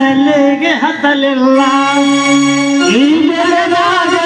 ತಲೆಗೆ ಹತ್ತಲಿಲ್ಲ. ಈ ಜಗದಾಗ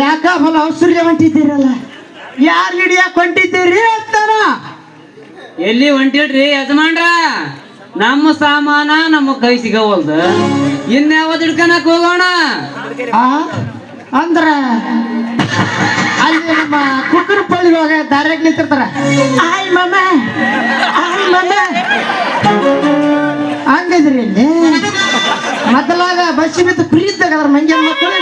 ಯಾಕ ಹೊಲ ಔಷಧ ಹೊಂಟಿದ್ದೀರಲ್ಲ? ಯಾರು ಹಿಡಿಯಾಕ ಹೊಂಟಿದ್ದೀರಿ ಅಂತಾರ? ಎಲ್ಲಿ ಹೊಂಟಿಡ್ರಿ ಯಜಮಾನ್ರ? ನಮ್ಮ ಸಾಮಾನ ನಮ್ಮ ಕೈ ಸಿಗವಲ್ದು. ಇನ್ಯಾವತ್ ಹಿಡ್ಕನಕ್ ಹೋಗೋಣ? ಅಂದ್ರ ಅಲ್ಲಿ ನಮ್ಮ ಕುಕ್ಕರ ಪಳ್ಳಿ ಹೋಗ ದಾರ್ಯಾಗ ನಿಂತಿರ್ತಾರ. ಆಯ್ ಮಮ್ಮ ಆಯ್ ಮಮ್ಮ ಹಂಗಿದ್ರಿ ಇಲ್ಲಿ. ಮೊದಲಾಗ ಬಸ್ಸಿ ಬಿದ್ದು ಕುರಿದ್ದಾಗ ಅದ್ರ ಮಂಗ್ಯನ ಮಕ್ಕಳು.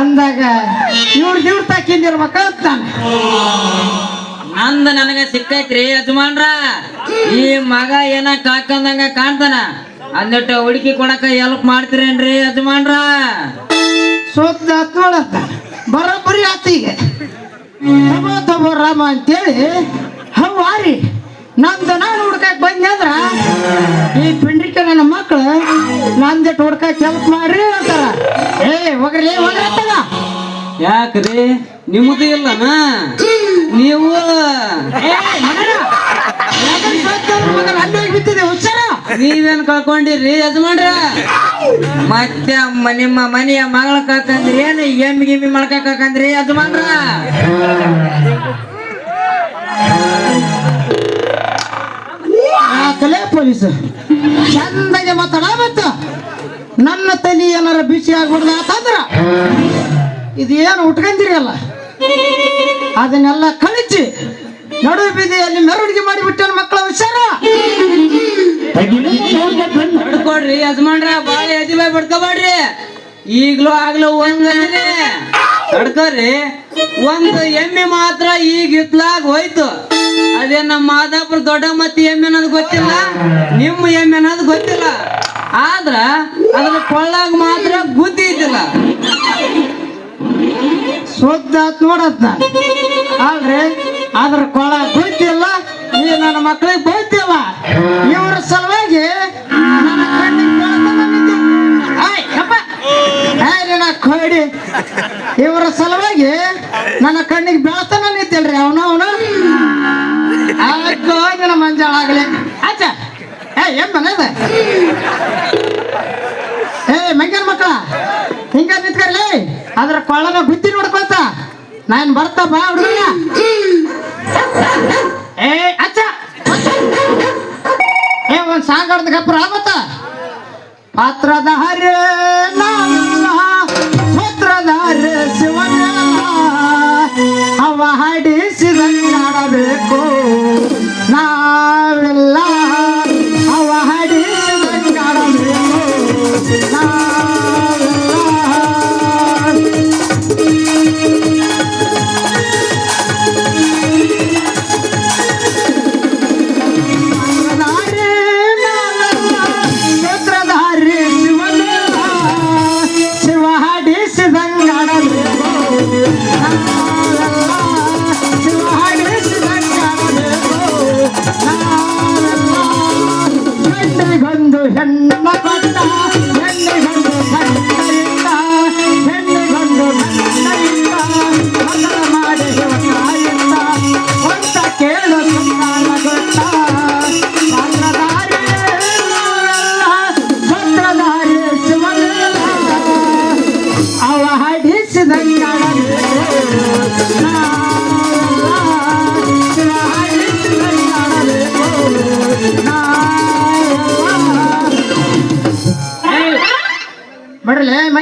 ಅಂದಾಗ ಇವ್ರ ಇವ್ರ ತಾಕಿಂದಿರ ಮಕ್ಕಳು ಅಂತಾನೆ. ಅಂದ ನನಗ ಸಿಕ್ಕೈತ್ರಿ ಯಜಮಾನ್ರ. ಈ ಮಗ ಏನ ಕಾಕಂದಂಗ ಕಾಣ್ತಾನ? ಅಂದಟ್ಟು ಹುಡುಕಿ ಕೊಡಕ ಎಲ್ಪ್ ಮಾಡ್ತಿರೇನ್ರಿ ಯಜಮಾನ್ರ? ಸೋತ್ ನೋಡತ್ತ ಬರೋಬ್ಬರಿ ಆತ ಈಗ. ತಗೋ ರಾಮ ಅಂತೇಳಿ ಹವಾರಿ ನಂದು ನಾನು ಹುಡ್ಕಕ್ಕೆ ಬಂದೆ ಅಂದ್ರ ಈ ಪಿಂಡ್ರಿಕ ನನ್ನ ಮಕ್ಕಳು ನಂದಿಟ್ಟು ಹುಡ್ಕ ಹೆಲ್ಪ್ ಮಾಡ್ರಿ ಅಂತಾರ. ಏ ಹೋಗ್ರಿ ಹೋಗ್ರಿ ತಗ ಯಾಕ್ರಿ? ನಿಮ್ಮದು ಇಲ್ಲನ? ನೀವು? ಅಲ್ಲಿ ಬಿತ್ತಿದೆ ಹುಷಾರ ನೀವೇನ್ ಕಳ್ಕೊಂಡಿರಿ ಯಜಮಾನ್ರ? ಮತ್ತೆ ನಿಮ್ಮ ಮನೆಯ ಮಗಳ ಕಾಕಂದ್ರಿ? ಏನು ಎಂ ಗಿಮ್ಮಿ ಮಾಡ್ಕಾಕಂದ್ರಿ ಅದು ಮಾತ್ರ. ಕಲೆ ಪೊಲೀಸ್. ಚಂದಾಗೆ ಮಾತಾಡ ಮತ್ತ. ನನ್ನ ತಲೆ ಏನಾರ ಬಿಸಿ ಆಗ್ಬಿಡ್ದ ಆತಂದ್ರ? ಇದೇನು ಉಟ್ಕೊಂತೀರಲ್ಲ ಅದನ್ನೆಲ್ಲ ಕಳಿಸಿ. ನಡು ಅಲ್ಲಿ ಮೆರವಣಿಗೆ ಮಾಡಿಬಿಟ್ಟ ತಡ್ಕೊಡ್ರಿ ಯಜಮಾನ್ರ, ಬಾಳ ಎದಿಬಾಯ್ ಬಡ್ಕೋಬೇಡ್ರಿ. ಈಗ್ಲೂ ಆಗ್ಲೂ ಒಂದ್ ತಡ್ಕೊರಿ ಒಂದು ಎಮ್ಮೆ ಮಾತ್ರ ಈಗ ಇತ್ಲಾಗ ಹೋಯ್ತು. ಅದೇ ನಮ್ಮ ಮಾದಾಪುರ ದೊಡ್ಡ ಮತ್ತೆ ಎಮ್ಮೆ ಅನ್ನೋದು ಗೊತ್ತಿಲ್ಲ, ನಿಮ್ಮ ಎಮ್ಮೆ ಅನ್ನೋದು ಗೊತ್ತಿಲ್ಲ. ಆದ್ರ ಅದ್ರ ಕೊಳ್ಳಾಗ ಮಾತ್ರ ಬುದ್ಧಿ ಇದ್ದಿಲ್ಲ. ಶುದ್ಧ ನೋಡತ್ತ ಆದ್ರೆ ಅದ್ರ ಕೊಳ ಗೊತ್ತಿಲ್ಲ ಈ ನನ್ನ ಮಕ್ಕಳಿಗೆ ಗೊತ್ತಿಲ್ಲ ಇವರ ಸಲುವಾಗಿ ಇವರ ಸಲುವಾಗಿ ನನ್ನ ಕಣ್ಣಿಗೆ ಬೆಳತನ ನಿಂತಿಲ್ರಿ ಅವನು ಅವನು. ನಿನ್ನ ಮಂಜಾಳ ಆಗಲಿ. ಆಚ. ಏ, ಏನ್ ಮನೆದ ಏ ಮಂಗನ ಮಕ್ಕಳ, ಹಿಂಗ ನಿಂತ್ಕರ್ಲಿ. ಅದ್ರ ಕೊಳ್ಳನ ಬುದ್ಧಿ ನೋಡ್ಕೊತ. ನಾನು ಬರ್ತಾ ಬಾ ಹುಡುಗ ಏ ಅಚ್ಚ ಏ, ಒಂದ್ ಸಾಂಗ್ ಆಡ್ದ ಮತ್ತ ಪಾತ್ರದ ಹರೇ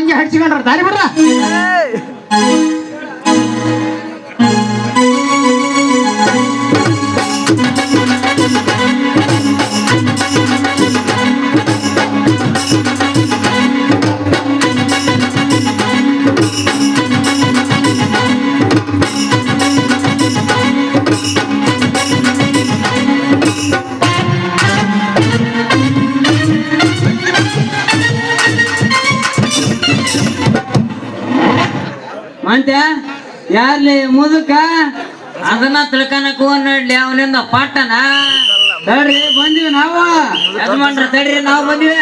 ಮಂಗಿ ಹಡ್ಸಿಕೊಂಡ್ರ ದಾರಿ ಬರ್ರ? ಮಂತ್ಯ ಯಾರ್ಲಿ ಮುದುಕ? ಅದನ್ನ ತಿಳ್ಕನಕ್ ಹೋಗ್ಲಿ ಅವನಿಂದ ಪಾಠನಾ? ತಡ್ರಿ ಬಂದಿವಿ ನಾವು. ಯಜಮಾನ್ರ ತಡ್ರಿ ನಾವು ಬಂದಿವಿ.